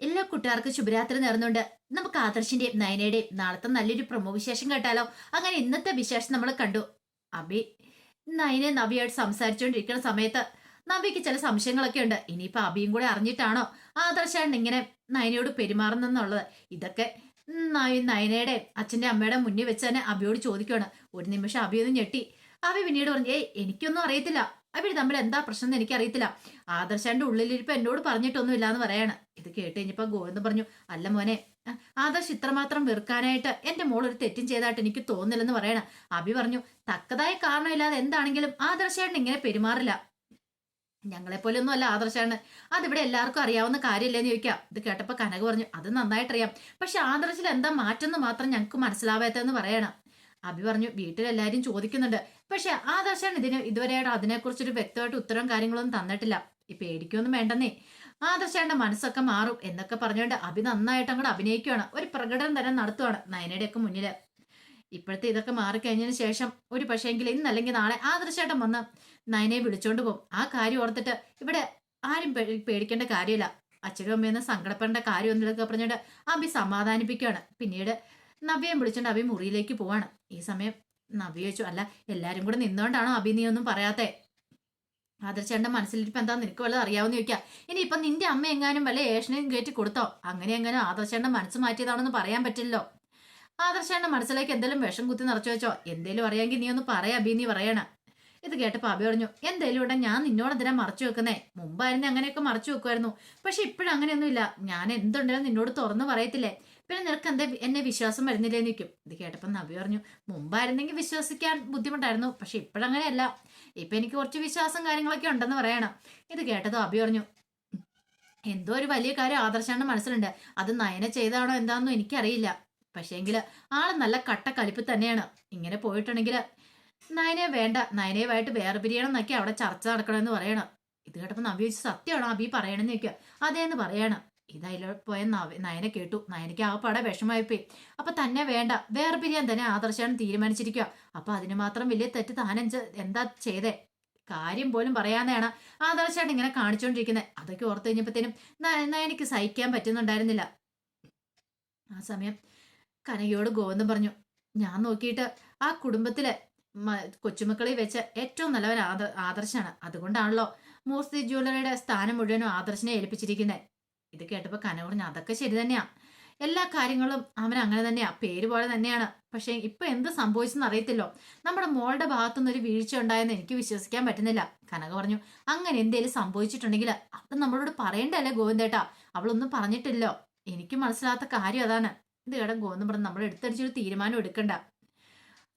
എല്ലാ കൂട്ടുകാർക്കും ശുഭരാത്രി നേർന്നുകൊണ്ട് നമുക്ക് ആദർശിന്റെയും നയനയുടെയും നാളത്തെ നല്ലൊരു പ്രമോ വിശേഷം കേട്ടാലോ? അങ്ങനെ ഇന്നത്തെ വിശേഷം നമ്മൾ കണ്ടു. അബി നയനെ നവിയായിട്ട് സംസാരിച്ചുകൊണ്ടിരിക്കുന്ന സമയത്ത് നവിക്ക് ചില സംശയങ്ങളൊക്കെ ഉണ്ട്. ഇനിയിപ്പോ അബിയും കൂടെ അറിഞ്ഞിട്ടാണോ ആദർശാണ് ഇങ്ങനെ നയനയോട് പെരുമാറുന്നെന്നുള്ളത് ഇതൊക്കെ നയനയുടെ അച്ഛന്റെ അമ്മയുടെ മുന്നിൽ വെച്ച് തന്നെ അബിയോട് ചോദിക്കുകയാണ് ഒരു നിമിഷം അബി ഒന്ന് ഞെട്ടി. അബി പിന്നീട് പറഞ്ഞു ഏയ് എനിക്കൊന്നും അറിയത്തില്ല. അവർ തമ്മിൽ എന്താ പ്രശ്നം എന്ന് എനിക്കറിയത്തില്ല. ആദർശാന്റെ ഉള്ളിലിരിപ്പ് എന്നോട് പറഞ്ഞിട്ടൊന്നും ഇല്ലാന്ന് പറയാണ്. ഇത് കേട്ട് കഴിഞ്ഞപ്പോ ഗോവിന്ദൻ പറഞ്ഞു അല്ല മോനെ ആദർശ് ഇത്രമാത്രം വെറുക്കാനായിട്ട് എന്റെ മോൾ ഒരു തെറ്റും ചെയ്തായിട്ട് എനിക്ക് തോന്നില്ലെന്ന് പറയണം. അഭി പറഞ്ഞു തക്കതായ കാരണമില്ലാതെ എന്താണെങ്കിലും ആദർശേട്ടൻ ഇങ്ങനെ പെരുമാറില്ല. ഞങ്ങളെപ്പോലെ ഒന്നും അല്ല ആദർശാണ്. അതിവിടെ എല്ലാവർക്കും അറിയാവുന്ന കാര്യമില്ലെന്ന് ചോദിക്കാം. ഇത് കേട്ടപ്പോ കനക പറഞ്ഞു അത് നന്നായിട്ടറിയാം. പക്ഷെ ആദർശിൽ എന്താ മാറ്റം മാത്രം ഞങ്ങൾക്ക് മനസ്സിലാവാത്തതെന്ന് പറയണം. അഭി പറഞ്ഞു വീട്ടിലെല്ലാരും ചോദിക്കുന്നുണ്ട്. പക്ഷെ ആദർശൻ ഇതിന് ഇതുവരെയായിട്ട് അതിനെക്കുറിച്ചൊരു വ്യക്തമായിട്ട് ഉത്തരം കാര്യങ്ങളൊന്നും തന്നിട്ടില്ല. ഈ പേടിക്കൊന്നും വേണ്ടെന്നേ. ആദർശാന്റെ മനസ്സൊക്കെ മാറും എന്നൊക്കെ പറഞ്ഞുകൊണ്ട് അഭി നന്നായിട്ട് അങ്ങോട്ട് അഭിനയിക്കുകയാണ് ഒരു പ്രകടനം തന്നെ നടത്തുവാണ് നയനയുടെയൊക്കെ മുന്നിൽ. ഇപ്പോഴത്തെ ഇതൊക്കെ മാറിക്കഴിഞ്ഞതിന് ശേഷം ഒരു പക്ഷേങ്കിൽ ഇന്നല്ലെങ്കിൽ നാളെ ആദർശേട്ടൻ വന്ന് നയനയെ വിളിച്ചോണ്ട് പോകും. ആ കാര്യം ഓർത്തിട്ട് ഇവിടെ ആരും പേടിക്കേണ്ട കാര്യമില്ല. അച്ഛനും അമ്മയൊന്നും സങ്കടപ്പെടേണ്ട കാര്യമൊന്നുമില്ലൊക്കെ പറഞ്ഞുകൊണ്ട് അഭി സമാധാനിപ്പിക്കുകയാണ് പിന്നീട് നവ്യയും വിളിച്ചോണ്ട് അഭി മുറിയിലേക്ക് പോവാണ്. ഈ സമയം നവ്യ ചോദിച്ചു അല്ല എല്ലാരും കൂടെ നിന്നോണ്ടാണോ അഭി നീ ഒന്നും പറയാത്തെ? ആദർശേട്ടന്റെ മനസ്സിലിരിപ്പം എന്താ? നിനക്ക് വല്ലതും അറിയാവുന്ന ചോദിക്കാം. ഇനി ഇപ്പൊ നിന്റെ അമ്മ എങ്ങാനും വല്ല ഏഷനെയും കയറ്റി കൊടുത്തോ? അങ്ങനെ എങ്ങനെ ആദർശേട്ടന്റെ മനസ്സ് മാറ്റിയതാണെന്ന് പറയാൻ പറ്റില്ലല്ലോ. ആദർശേട്ടന്റെ മനസ്സിലേക്ക് എന്തെങ്കിലും വിഷം കുത്തി നിറച്ചു വെച്ചോ? എന്തേലും അറിയാമെങ്കിൽ നീ ഒന്ന് പറയാ അഭി നീ പറയണ. ഇത് കേട്ടപ്പോ അഭി പറഞ്ഞു എന്തേലും ഇവിടെ ഞാൻ നിന്നോട് എന്തിനാ മറച്ചു വെക്കുന്നേ? മുമ്പായിരുന്നു അങ്ങനെയൊക്കെ മറച്ചു വെക്കുമായിരുന്നു. പക്ഷെ ഇപ്പോഴങ്ങനെയൊന്നുമില്ല. ഞാൻ എന്തുണ്ടെങ്കിലും നിന്നോട് തുറന്നു പറയത്തില്ലേ? പിന്നെ നിനക്ക് എന്താ എന്നെ വിശ്വാസം വരുന്നില്ലേ നിൽക്കും ഇത് കേട്ടപ്പോൾ നബി പറഞ്ഞു മുമ്പായിരുന്നെങ്കിൽ വിശ്വസിക്കാൻ ബുദ്ധിമുട്ടായിരുന്നു പക്ഷെ ഇപ്പോഴങ്ങനെയല്ല. ഇപ്പൊ എനിക്ക് കുറച്ച് വിശ്വാസം കാര്യങ്ങളൊക്കെ ഉണ്ടെന്ന് പറയണം. ഇത് കേട്ടതോ അബി പറഞ്ഞു എന്തോ ഒരു വലിയ കാര്യം ആദർശാണ് മനസ്സിലുണ്ട്. അത് നയന ചെയ്താണോ എന്താണെന്നോ എനിക്കറിയില്ല. പക്ഷേങ്കിൽ ആൾ നല്ല കട്ട കലിപ്പ് തന്നെയാണ്. ഇങ്ങനെ പോയിട്ടുണ്ടെങ്കിൽ നയനെ വേണ്ട. നയനയുമായിട്ട് വേറെ പിരിയണം എന്നൊക്കെ അവിടെ ചർച്ച നടക്കണമെന്ന് പറയണം. ഇത് കേട്ടപ്പോൾ നബി ചോദിച്ചു സത്യമാണോ അബി പറയണമെന്ന് ചോദിക്കുക. അതേന്ന് പറയണം. ഇതതിൽ പോയ നയനെ കേട്ടു. നയനയ്ക്ക് ആ പട വിഷമായിപ്പോയി അപ്പൊ തന്നെ വേണ്ട. വേറെ പിരിയാൻ തന്നെ ആദർശാണ് തീരുമാനിച്ചിരിക്കുക അപ്പൊ അതിന് മാത്രം വലിയ തെറ്റ് താനെഞ്ച എന്താ ചെയ്തേ? കാര്യം പോലും പറയാതെയാണ് ആദർശാണ് ഇങ്ങനെ കാണിച്ചുകൊണ്ടിരിക്കുന്നത് അതൊക്കെ ഓർത്തു കഴിഞ്ഞപ്പോഴത്തേനും നയനയ്ക്ക് സഹിക്കാൻ പറ്റുന്നുണ്ടായിരുന്നില്ല. ആ സമയം കനകയോട് ഗോവിന്ദം പറഞ്ഞു ഞാൻ നോക്കിയിട്ട് ആ കുടുംബത്തിലെ കൊച്ചുമക്കളെ വെച്ച ഏറ്റവും നല്ലവൻ ആദ ആദർശാണ്. അതുകൊണ്ടാണല്ലോ മൂർത്തി ജ്വല്ലറിയുടെ സ്ഥാനം മുഴുവനും ആദർശനെ ഏൽപ്പിച്ചിരിക്കുന്നത് ഇത് കേട്ടപ്പോ കനവ് പറഞ്ഞു അതൊക്കെ ശരി തന്നെയാ. എല്ലാ കാര്യങ്ങളും അവൻ അങ്ങനെ തന്നെയാ. പേര് പോലെ തന്നെയാണ്. പക്ഷേ ഇപ്പൊ എന്ത് സംഭവിച്ചെന്ന് അറിയത്തില്ലോ. നമ്മുടെ മോളുടെ ഭാഗത്തുനിന്ന് ഒരു വീഴ്ച ഉണ്ടായെന്ന് എനിക്ക് വിശ്വസിക്കാൻ പറ്റുന്നില്ല. കനക പറഞ്ഞു അങ്ങനെ എന്തേലും സംഭവിച്ചിട്ടുണ്ടെങ്കിൽ അത് നമ്മളോട് പറയണ്ടല്ലേ ഗോവിന്ദേട്ടാ. അവളൊന്നും പറഞ്ഞിട്ടില്ലോ. എനിക്ക് മനസ്സിലാത്ത കാര്യം അതാണ്. ഇത് കേടാ ഗോവിന്ദം പറഞ്ഞു നമ്മൾ എടുത്തടിച്ചൊരു തീരുമാനം എടുക്കണ്ട.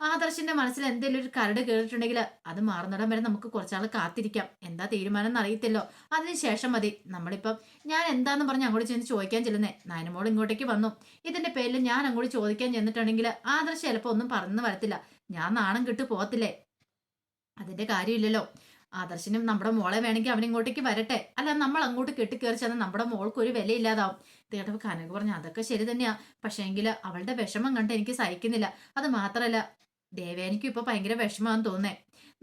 ആദർശിന്റെ മനസ്സിൽ എന്തെങ്കിലും ഒരു കരട് കേട്ടിട്ടുണ്ടെങ്കിൽ അത് മാറുന്നിടം വരെ നമുക്ക് കുറച്ചാൾ കാത്തിരിക്കാം. എന്താ തീരുമാനം എന്ന് അറിയത്തില്ലോ അതിനുശേഷം മതി. നമ്മളിപ്പം ഞാൻ എന്താന്ന് പറഞ്ഞ് അങ്ങോട്ട് ചെന്ന് ചോദിക്കാൻ ചെല്ലുന്നേ. നായനമോൾ ഇങ്ങോട്ടേക്ക് വന്നു. ഇതിന്റെ പേരിൽ ഞാൻ അങ്ങോട്ട് ചോദിക്കാൻ ചെന്നിട്ടുണ്ടെങ്കിൽ ആദർശ് ചിലപ്പോൾ ഒന്നും പറഞ്ഞു വരത്തില്ല. ഞാൻ നാണം കിട്ടു പോകത്തില്ലേ? അതിന്റെ കാര്യമില്ലല്ലോ. ആദർശനും നമ്മുടെ മോളെ വേണമെങ്കിൽ അവൻ ഇങ്ങോട്ടേക്ക് വരട്ടെ. അല്ല നമ്മൾ അങ്ങോട്ട് കെട്ടിക്കേറി ചെന്നാൽ നമ്മുടെ മോൾക്ക് ഒരു വിലയില്ലാതാവും. കേട്ടപ്പോൾ കനക പറഞ്ഞു അതൊക്കെ ശരി തന്നെയാ. പക്ഷേങ്കിൽ അവളുടെ വിഷമം കണ്ട് എനിക്ക് സഹിക്കുന്നില്ല. അത് മാത്രമല്ല ദേവേനിക്കും ഇപ്പൊ ഭയങ്കര വിഷമാന്ന് തോന്നേ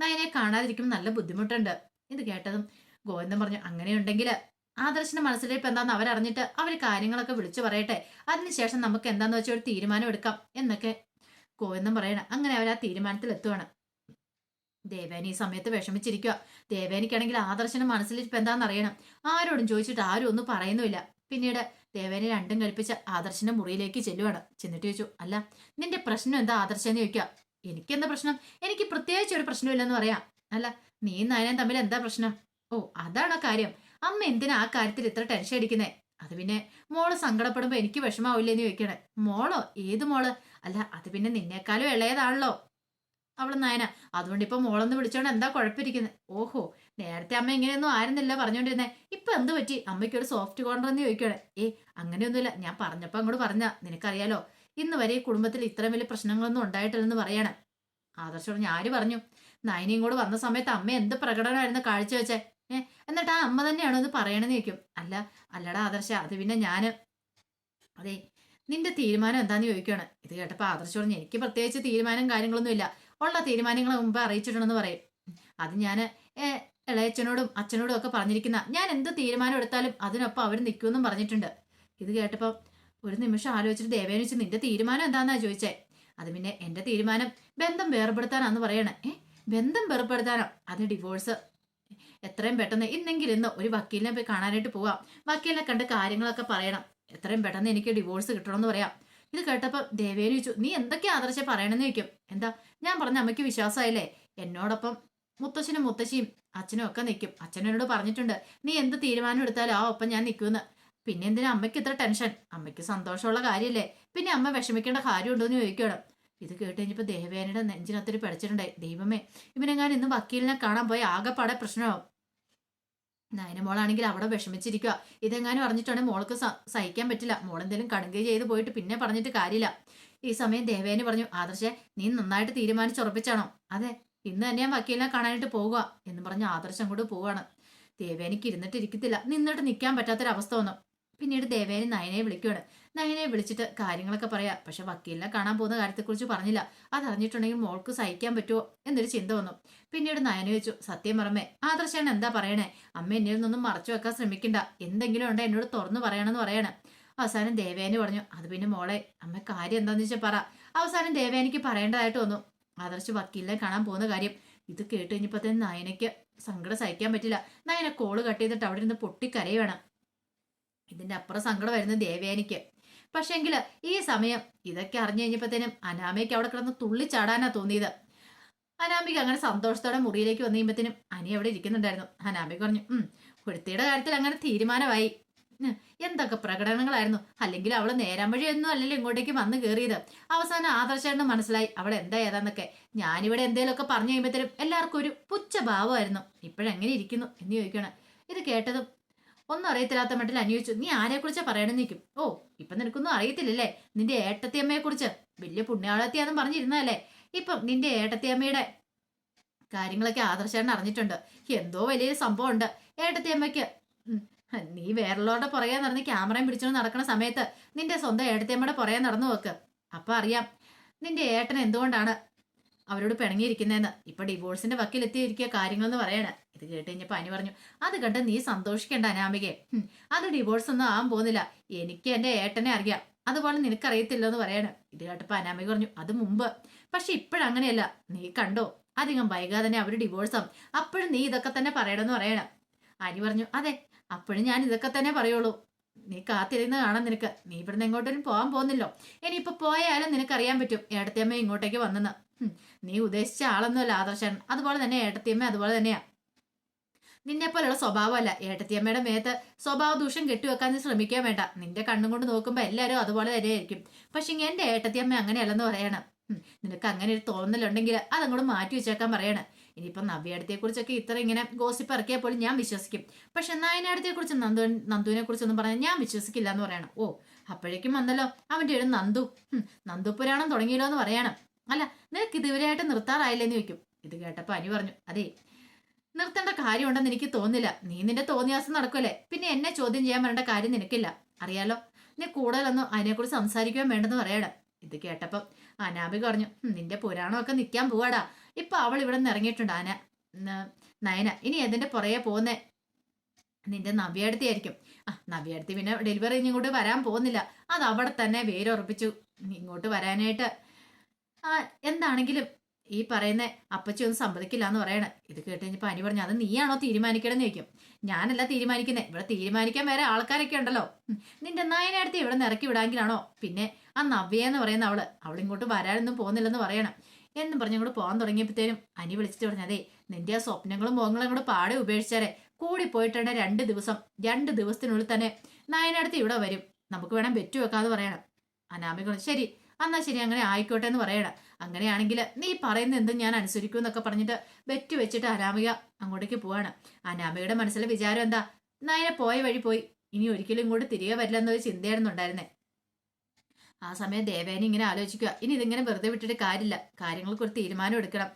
നയനെ കാണാതിരിക്കും നല്ല ബുദ്ധിമുട്ടുണ്ട്. ഇത് കേട്ടതും ഗോവിന്ദൻ പറഞ്ഞു അങ്ങനെയുണ്ടെങ്കിൽ ആദർശന്റെ മനസ്സിലിപ്പ് എന്താന്ന് അവരറിഞ്ഞിട്ട് അവർ കാര്യങ്ങളൊക്കെ വിളിച്ചു പറയട്ടെ. അതിനുശേഷം നമുക്ക് എന്താന്ന് വെച്ചാൽ ഒരു തീരുമാനം എടുക്കാം എന്നൊക്കെ ഗോവിന്ദൻ പറയണം. അങ്ങനെ അവർ ആ തീരുമാനത്തിൽ എത്തുവാണ്. ദേവേനി ഈ സമയത്ത് വിഷമിച്ചിരിക്കുക ദേവേനിക്കാണെങ്കിൽ ആദർശന്റെ മനസ്സിലിരിപ്പ് എന്താണെന്ന് അറിയണം. ആരോടും ചോദിച്ചിട്ട് ആരും ഒന്നും പറയുന്നുമില്ല. പിന്നീട് ദേവേനെ രണ്ടും കൽപ്പിച്ച് ആദർശന്റെ മുറിയിലേക്ക് ചെല്ലുവാണ്. ചെന്നിട്ട് ചോദിച്ചു അല്ല നിന്റെ പ്രശ്നം എന്താ ആദർശെന്ന് ചോദിക്കുക എനിക്കെന്താ പ്രശ്നം? എനിക്ക് പ്രത്യേകിച്ച് ഒരു പ്രശ്നമില്ലെന്ന് പറയാം. അല്ല നീ നയനും തമ്മിൽ എന്താ പ്രശ്നം? ഓ അതാണ് കാര്യം. അമ്മ എന്തിനാ ആ കാര്യത്തിൽ ഇത്ര ടെൻഷൻ അടിക്കുന്നേ? അത് പിന്നെ മോൾ സങ്കടപ്പെടുമ്പോ എനിക്ക് വിഷമാവില്ലേന്ന് ചോദിക്കണേ. മോളോ? ഏത് മോൾ? അല്ല അത് പിന്നെ നിന്നേക്കാളും ഇളയതാണല്ലോ. അവൾ നയന അതുകൊണ്ട് ഇപ്പൊ മോളൊന്ന് വിളിച്ചോണ്ട് എന്താ കുഴപ്പമിരിക്കുന്നത് ഓഹോ നേരത്തെ അമ്മ ഇങ്ങനെയൊന്നും ആയിരുന്നില്ല പറഞ്ഞോണ്ടിരുന്നേ. ഇപ്പൊ എന്ത് പറ്റി? അമ്മയ്ക്ക് ഒരു സോഫ്റ്റ് കോർണർ എന്ന് ചോദിക്കണേ. ഏ അങ്ങനെയൊന്നുമില്ല. ഞാൻ പറഞ്ഞപ്പോ അങ്ങോട്ട് പറഞ്ഞ നിനക്കറിയാലോ? ഇന്ന് വരെ കുടുംബത്തിൽ ഇത്രയും വലിയ പ്രശ്നങ്ങളൊന്നും ഉണ്ടായിട്ടില്ലെന്ന് പറയണം. ആദർശോട് പറഞ്ഞു ആര് പറഞ്ഞു? നയനിയും കൂടെ വന്ന സമയത്ത് അമ്മ എന്ത് പ്രകടനമായിരുന്നു കാഴ്ചവെച്ചേ ഏ എന്നിട്ട് ആ അമ്മ തന്നെയാണോ ഇത് പറയണെന്ന് ചോദിക്കും. അല്ല അല്ലടാ ആദർശ അത് പിന്നെ ഞാൻ. അതെ നിന്റെ തീരുമാനം എന്താന്ന് ചോദിക്കുകയാണ് ഇത് കേട്ടപ്പോൾ ആദർശ് പറഞ്ഞു എനിക്ക് പ്രത്യേകിച്ച് തീരുമാനം കാര്യങ്ങളൊന്നും ഇല്ല. ഉള്ള തീരുമാനങ്ങൾ മുമ്പ് അറിയിച്ചിട്ടുണ്ടെന്ന് പറയും. അത് ഞാൻ ഇളയച്ചനോടും അച്ഛനോടും ഒക്കെ പറഞ്ഞിരിക്കുന്ന. ഞാൻ എന്ത് തീരുമാനം എടുത്താലും അതിനൊപ്പം അവർ നിൽക്കുമെന്നും പറഞ്ഞിട്ടുണ്ട്. ഇത് കേട്ടപ്പോൾ ഒരു നിമിഷം ആലോചിച്ചിട്ട് ദേവേനെ നിന്റെ തീരുമാനം എന്താന്നാ ചോദിച്ചേ? അത് പിന്നെ എന്റെ തീരുമാനം. ബന്ധം വേർപെടുത്താനാന്ന് പറയണേ. ഏ ബന്ധം വേർപെടുത്താനോ? അത് ഡിവോഴ്സ് എത്രയും പെട്ടെന്ന് ഇന്നെങ്കിലും ഇന്ന് ഒരു വക്കീലിനെ പോയി കാണാനായിട്ട് പോവാം. വക്കീലിനെ കണ്ട് കാര്യങ്ങളൊക്കെ പറയണം. എത്രയും പെട്ടെന്ന് എനിക്ക് ഡിവോഴ്സ് കിട്ടണമെന്ന് പറയാം. ഇത് കേട്ടപ്പോൾ ദേവേനു ചോദിച്ചു നീ എന്തൊക്കെയാ ആദർശം പറയണമെന്ന് ചോദിക്കും? എന്താ? ഞാൻ പറഞ്ഞ അമ്മയ്ക്ക് വിശ്വാസമായില്ലേ എന്നോടൊപ്പം മുത്തശ്ശനും മുത്തശ്ശിയും അച്ഛനും ഒക്കെ നിൽക്കും അച്ഛനോട് പറഞ്ഞിട്ടുണ്ട് നീ എന്ത് തീരുമാനം എടുത്താലും ആ ഒപ്പം ഞാൻ നിൽക്കുമെന്ന് പിന്നെ എന്തിനാ അമ്മയ്ക്ക് ഇത്ര ടെൻഷൻ? അമ്മയ്ക്ക് സന്തോഷമുള്ള കാര്യമല്ലേ പിന്നെ അമ്മ വിഷമിക്കേണ്ട കാര്യമുണ്ടോ എന്ന് ചോദിക്കണം ഇത് കേട്ട് കഴിഞ്ഞപ്പോൾ ദേവേനയുടെ നെഞ്ചിനകത്തൊരു പിടച്ചിട്ടുണ്ടായി ദൈവമേ ഇവനെങ്ങാൻ ഇന്ന് വക്കീലിനെ കാണാൻ പോയി ആകെപ്പാടെ പ്രശ്നമാവും. നയനമോളാണെങ്കിൽ അവിടെ വിഷമിച്ചിരിക്കുക ഇതെങ്ങാനും അറിഞ്ഞിട്ടാണെങ്കിൽ മോൾക്ക് സഹിക്കാൻ പറ്റില്ല. മോളെന്തെങ്കിലും കടുങ്കൈ ചെയ്ത് പോയിട്ട് പിന്നെ പറഞ്ഞിട്ട് കാര്യമില്ല. ഈ സമയം ദേവേന് പറഞ്ഞു ആദർശെ നീ നന്നായിട്ട് തീരുമാനിച്ചുറപ്പിച്ചാണോ? അതെ ഇന്ന് തന്നെ ഞാൻ വക്കീലിനെ കാണാനായിട്ട് പോകുക എന്ന് പറഞ്ഞ് ആദർശം കൂടെ പോവാണ്. ദേവേനിക്ക് ഇരുന്നിട്ട് ഇരിക്കത്തില്ല നിന്നിട്ട് നിൽക്കാൻ പറ്റാത്തൊരവസ്ഥ വന്നു. പിന്നീട് ദേവേനി നയനെ വിളിക്കുകയാണ് നയനെ വിളിച്ചിട്ട് കാര്യങ്ങളൊക്കെ പറയാ. പക്ഷെ വക്കീലിനെ കാണാൻ പോകുന്ന കാര്യത്തെക്കുറിച്ച് പറഞ്ഞില്ല. അതറിഞ്ഞിട്ടുണ്ടെങ്കിൽ മോൾക്ക് സഹിക്കാൻ പറ്റുമോ എന്നൊരു ചിന്ത വന്നു. പിന്നീട് നയന ചോദിച്ചു സത്യം പറമേ ആദർശാണ് എന്താ പറയണേ? അമ്മ എന്നിൽ നിന്നൊന്നും മറച്ചു വെക്കാൻ ശ്രമിക്കണ്ട. എന്തെങ്കിലും ഉണ്ടോ എന്നോട് തുറന്നു പറയണമെന്ന് പറയണേ. അവസാനം ദേവേനി പറഞ്ഞു അത് പിന്നെ മോളെ അമ്മ കാര്യം എന്താണെന്ന് വെച്ചാൽ പറ. അവസാനം ദേവേനിക്ക് പറയേണ്ടതായിട്ട് വന്നു. ആദർശ് വക്കീലിനെ കാണാൻ പോകുന്ന കാര്യം ഇത് കേട്ട് കഴിഞ്ഞപ്പോഴത്തേന് നയനയ്ക്ക് സങ്കടം സഹിക്കാൻ പറ്റില്ല. നയന കോൾ കട്ട് ചെയ്തിട്ട് അവിടെ നിന്ന് പൊട്ടിക്കരയുവാണ്. ഇതിന്റെ അപ്പുറം സങ്കടം വരുന്നത് ദേവേനിക്ക് പക്ഷെങ്കിൽ ഈ സമയം ഇതൊക്കെ അറിഞ്ഞു കഴിഞ്ഞപ്പോഴത്തേനും അനാമയ്ക്ക് അവിടെ കിടന്ന് തുള്ളിച്ചാടാനാ തോന്നിയത്. അനാമിക അങ്ങനെ സന്തോഷത്തോടെ മുറിയിലേക്ക് വന്നു കഴിയുമ്പോഴത്തേനും അനി അവിടെ ഇരിക്കുന്നുണ്ടായിരുന്നു. അനാമിക പറഞ്ഞു ഉം ഒരുത്തിയുടെ കാര്യത്തിൽ അങ്ങനെ തീരുമാനമായി. എന്തൊക്കെ പ്രകടനങ്ങളായിരുന്നു. അല്ലെങ്കിൽ അവൾ നേരം വഴിയൊന്നും അല്ലല്ലോ ഇങ്ങോട്ടേക്ക് വന്ന് കയറിയത്. അവസാനം ആദർശേട്ടന് മനസ്സിലായി അവൾ എന്താ ഏതാന്നൊക്കെ. ഞാനിവിടെ എന്തേലുമൊക്കെ പറഞ്ഞു കഴിയുമ്പോഴത്തേനും എല്ലാവർക്കും ഒരു പുച്ഛഭാവമായിരുന്നു. ഇപ്പോഴെങ്ങനെ ഇരിക്കുന്നു? എന്ന് ചോദിക്കണം ഇത് കേട്ടതും ഒന്നും അറിയത്തില്ലാത്ത മട്ടിൽ അന്വേഷിച്ചു. നീ ആരെക്കുറിച്ചാ പറയണമെന്ന് നിൽക്കും ഓ ഇപ്പൊ നിനക്കൊന്നും അറിയത്തില്ലല്ലേ? നിന്റെ ഏട്ടത്തിയമ്മയെ കുറിച്ച് വലിയ പുണ്യാളത്തിയാന്നും പറഞ്ഞിരുന്നല്ലേ ഇപ്പം നിന്റെ ഏട്ടത്തിയമ്മയുടെ കാര്യങ്ങളൊക്കെ ആദർശേട്ടൻ അറിഞ്ഞിട്ടുണ്ട്. എന്തോ വലിയൊരു സംഭവം ഉണ്ട് ഏട്ടത്തിയമ്മയ്ക്ക് നീ വേറുള്ളവരുടെ പുറകെ നടന്ന് ക്യാമറയും പിടിച്ചോണ്ട് നടക്കുന്ന സമയത്ത് നിന്റെ സ്വന്തം ഏട്ടത്തിയമ്മയുടെ പുറകെ നടന്നു നോക്ക്. അപ്പൊ അറിയാം നിന്റെ ഏട്ടൻ എന്തുകൊണ്ടാണ് അവരോട് പിണങ്ങിയിരിക്കുന്നതെന്ന്. ഇപ്പൊ ഡിവോഴ്സിന്റെ വക്കിലെത്തിയിരിക്കുക കാര്യങ്ങളെന്ന് പറയാണ്. ഇത് കേട്ട് കഴിഞ്ഞപ്പോ അനി പറഞ്ഞു അത് കണ്ട് നീ സന്തോഷിക്കേണ്ട അനാമികെ. അത് ഡിവോഴ്സ് ഒന്നും ആവാൻ പോകുന്നില്ല. എനിക്ക് എന്റെ ഏട്ടനെ അറിയാം. അതുപോലെ നിനക്കറിയത്തില്ല എന്ന് പറയാണ്. ഇത് കേട്ടപ്പോ അനാമിക പറഞ്ഞു അത് മുമ്പ്. പക്ഷെ ഇപ്പോഴങ്ങനെയല്ല. നീ കണ്ടോ? അധികം വൈകാതെ തന്നെ അവർ ഡിവോഴ്സ് ആവും അപ്പോഴും നീ ഇതൊക്കെ തന്നെ പറയണമെന്ന് പറയണം. അനി പറഞ്ഞു അതെ അപ്പോഴും ഞാൻ ഇതൊക്കെ തന്നെ പറയുള്ളൂ. നീ കാത്തിരുന്ന് കാണാൻ നിനക്ക്? നീ ഇവിടുന്ന് എങ്ങോട്ടും പോകാൻ പോകുന്നില്ലോ. ഇനിയിപ്പോ പോയാലും നിനക്കറിയാൻ പറ്റും. ഏടത്തിയമ്മ ഇങ്ങോട്ടേക്ക് വന്നെന്ന്. നീ ഉദ്ദേശിച്ച ആളൊന്നുമല്ല ആദർശൻ. അതുപോലെ തന്നെ ഏട്ടത്തിയമ്മ അതുപോലെ തന്നെയാ. നിന്നെ പോലെയുള്ള സ്വഭാവമല്ല. ഏട്ടത്തിയമ്മയുടെ മേത്ത് സ്വഭാവ ദൂഷ്യം കെട്ടിവെക്കാൻ ശ്രമിക്കാൻ വേണ്ട. നിന്റെ കണ്ണും കൊണ്ട് നോക്കുമ്പോൾ എല്ലാരും അതുപോലെ തന്നെയായിരിക്കും. പക്ഷെ എന്റെ ഏട്ടത്തിയമ്മ അങ്ങനെയല്ലെന്ന് പറയണം. നിനക്ക് അങ്ങനെ ഒരു തോന്നലുണ്ടെങ്കിൽ അതങ്ങോട്ട് മാറ്റി വെച്ചേക്കാൻ പറയണം. ഇനിയിപ്പം നവ്യടത്തെ കുറിച്ചൊക്കെ ഇത്ര ഇങ്ങനെ ഗോസിപ്പ് ഇറക്കിയാൽ പോലും ഞാൻ വിശ്വസിക്കും. പക്ഷെ നായനാടത്തെ കുറിച്ച് നന്ദു നന്ദുവിനെ കുറിച്ചൊന്നും പറഞ്ഞാൽ ഞാൻ വിശ്വസിക്കില്ല എന്ന് പറയണം. ഓ അപ്പോഴേക്കും വന്നല്ലോ അവന്റെ ഒരു നന്ദു. നന്ദു പുരാണം തുടങ്ങിയല്ലോ എന്ന് പറയണം. അല്ല നിനക്ക് ഇതുവരെയായിട്ട് നിർത്താറായില്ലെന്ന് ചോദിക്കും. ഇത് കേട്ടപ്പോ അനി പറഞ്ഞു അതെ നിർത്തേണ്ട കാര്യമുണ്ടെന്ന് എനിക്ക് തോന്നില്ല നീ നിന്റെ തോന്നിയാസം നടക്കുമല്ലേ പിന്നെ എന്നെ ചോദ്യം ചെയ്യാൻ വരേണ്ട കാര്യം നിനക്കില്ല. അറിയാലോ നീ കൂടുതലൊന്നും അതിനെക്കുറിച്ച് സംസാരിക്കാൻ വേണ്ടെന്ന് പറയണം ഇത് കേട്ടപ്പം അനാബിക പറഞ്ഞു നിന്റെ പുരാണമൊക്കെ നിൽക്കാൻ പോവാടാ. ഇപ്പൊ അവൾ ഇവിടെ നിന്ന് ഇറങ്ങിയിട്ടുണ്ട് ആന നയന. ഇനി എന്തിന്റെ പുറകെ പോകുന്നേ? നിന്റെ നവ്യടുത്തിയായിരിക്കും ആ നവ്യടുത്തി പിന്നെ ഡെലിവറി ഇങ്ങോട്ട് വരാൻ പോകുന്നില്ല. അത് അവിടെ തന്നെ വേരുറപ്പിച്ചു. ഇങ്ങോട്ട് വരാനായിട്ട് ആ എന്താണെങ്കിലും ഈ പറയുന്ന അപ്പച്ചി ഒന്നും സമ്മതിക്കില്ല എന്ന് പറയണ. ഇത് കേട്ട് കഴിഞ്ഞപ്പോ അനി പറഞ്ഞു അത് നീയാണോ തീരുമാനിക്കണമെന്ന് ചോദിക്കും. ഞാനല്ല തീരുമാനിക്കുന്നത് ഇവിടെ തീരുമാനിക്കാൻ വേറെ ആൾക്കാരൊക്കെ ഉണ്ടല്ലോ. നിന്റെ നായനടുത്ത് ഇവിടെ നിന്ന് ഇറക്കി പിന്നെ ആ നവ്യ എന്ന് പറയുന്ന അവൾ. അവളിങ്ങോട്ട് വരാനൊന്നും പോകുന്നില്ലെന്ന് പറയണം. എന്നും പറഞ്ഞ് ഇങ്ങോട്ട് പോകാൻ തുടങ്ങിയപ്പോഴത്തേനും അനി വിളിച്ചിട്ട് പറഞ്ഞു അതെ നിന്റെ ആ സ്വപ്നങ്ങളും മോഹങ്ങളും കൂടെ പാടെ ഉപേക്ഷിച്ചാരെ. കൂടി പോയിട്ടുണ്ട് രണ്ട് ദിവസം രണ്ട് ദിവസത്തിനുള്ളിൽ തന്നെ നായനടുത്ത് ഇവിടെ വരും. നമുക്ക് വേണം വെറ്റുവെക്കാന്ന് പറയണം. അനാമിക ശരി എന്നാ ശരി അങ്ങനെ ആയിക്കോട്ടെ എന്ന് പറയണം. അങ്ങനെയാണെങ്കിൽ നീ പറയുന്ന എന്തും ഞാൻ അനുസരിക്കും എന്നൊക്കെ പറഞ്ഞിട്ട് വെറ്റ് വെച്ചിട്ട് അനാമിക അങ്ങോട്ടേക്ക് പോവാണ്. അനാമികയുടെ മനസ്സിലെ വിചാരം എന്താ? നായനെ പോയ വഴി പോയി. ഇനി ഒരിക്കലും ഇങ്ങോട്ട് തിരികെ വരില്ല എന്നൊരു ചിന്തയായിരുന്നു ഉണ്ടായിരുന്നേ. ആ സമയം ദേവേനെ ഇങ്ങനെ ആലോചിക്കുക. ഇനി ഇതിങ്ങനെ വെറുതെ വിട്ടിട്ട് കാര്യമില്ല. കാര്യങ്ങൾക്ക് ഒരു തീരുമാനം എടുക്കണം.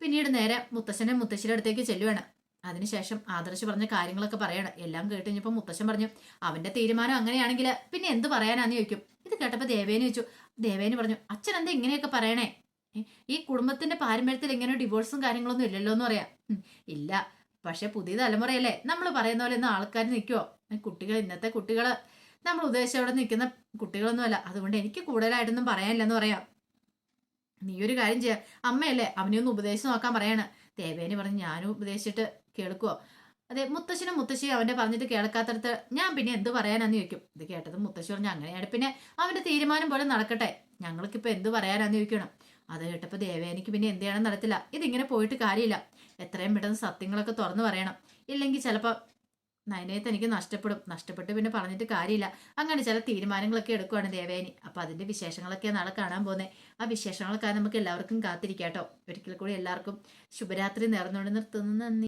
പിന്നീട് നേരെ മുത്തശ്ശനെ മുത്തശ്ശിയുടെ അടുത്തേക്ക് ചെല്ലുവാണ്. അതിനുശേഷം ആദർശ് പറഞ്ഞ കാര്യങ്ങളൊക്കെ പറയണം. എല്ലാം കേട്ട് കഴിഞ്ഞപ്പോൾ മുത്തശ്ശൻ പറഞ്ഞു അവന്റെ തീരുമാനം അങ്ങനെയാണെങ്കിൽ പിന്നെ എന്ത് പറയാനാന്ന് ചോദിക്കും. ഇത് കേട്ടപ്പോൾ ദേവേനെ ചോദിച്ചു ദേവേന് പറഞ്ഞു അച്ഛൻ എന്താ ഇങ്ങനെയൊക്കെ പറയണേ? ഈ കുടുംബത്തിന്റെ പാരമ്പര്യത്തിൽ ഇങ്ങനെ ഡിവോഴ്സും കാര്യങ്ങളൊന്നും ഇല്ലല്ലോ എന്ന് പറയാം ഇല്ല പക്ഷെ പുതിയ തലമുറയല്ലേ. നമ്മൾ പറയുന്ന പോലെ ഒന്നും ആൾക്കാർ നിൽക്കുവോ കുട്ടികൾ ഇന്നത്തെ കുട്ടികൾ നമ്മൾ ഉദ്ദേശിച്ച അവിടെ നിൽക്കുന്ന കുട്ടികളൊന്നുമല്ല അതുകൊണ്ട് എനിക്ക് കൂടുതലായിട്ടൊന്നും പറയാനില്ലെന്ന് പറയാം. നീ ഒരു കാര്യം ചെയ്യാം. അമ്മയല്ലേ അവനെ ഉപദേശം നോക്കാൻ പറയാണ്? ദേവേനെ പറഞ്ഞ് ഞാനും ഉപദേശിച്ചിട്ട് കേൾക്കുവോ? അതെ മുത്തശ്ശനും മുത്തശ്ശി അവന്റെ പറഞ്ഞിട്ട് കേൾക്കാത്തടത്ത് ഞാൻ പിന്നെ എന്ത് പറയാനാന്ന് ചോദിക്കും. ഇത് കേട്ടത് മുത്തശ്ശി പറഞ്ഞു അങ്ങനെയാണ്. പിന്നെ അവന്റെ തീരുമാനം പോലെ നടക്കട്ടെ. ഞങ്ങൾക്കിപ്പോൾ എന്ത് പറയാനാന്ന് ചോദിക്കണം. അത് കേട്ടപ്പോൾ ദേവേനിക്ക് പിന്നെ എന്ത് ചെയ്യണം നടത്തില്ല ഇതിങ്ങനെ പോയിട്ട് കാര്യമില്ല. എത്രയും പെട്ടെന്ന് സത്യങ്ങളൊക്കെ തുറന്നു പറയണം. ഇല്ലെങ്കിൽ ചിലപ്പോൾ നയനയത്ത് എനിക്ക് നഷ്ടപ്പെടും. നഷ്ടപ്പെട്ട് പിന്നെ പറഞ്ഞിട്ട് കാര്യമില്ല. അങ്ങനെ ചില തീരുമാനങ്ങളൊക്കെ എടുക്കുവാണ് ദേവേനി. അപ്പൊ അതിന്റെ വിശേഷങ്ങളൊക്കെ നാളെ കാണാൻ പോകുന്നത് ആ വിശേഷങ്ങളൊക്കെ നമുക്ക് എല്ലാവർക്കും കാത്തിരിക്കാം കേട്ടോ. ഒരിക്കൽ കൂടി എല്ലാവർക്കും ശുഭരാത്രി നേർന്നുകൊണ്ട് നിർത്തുന്നു. നന്ദി.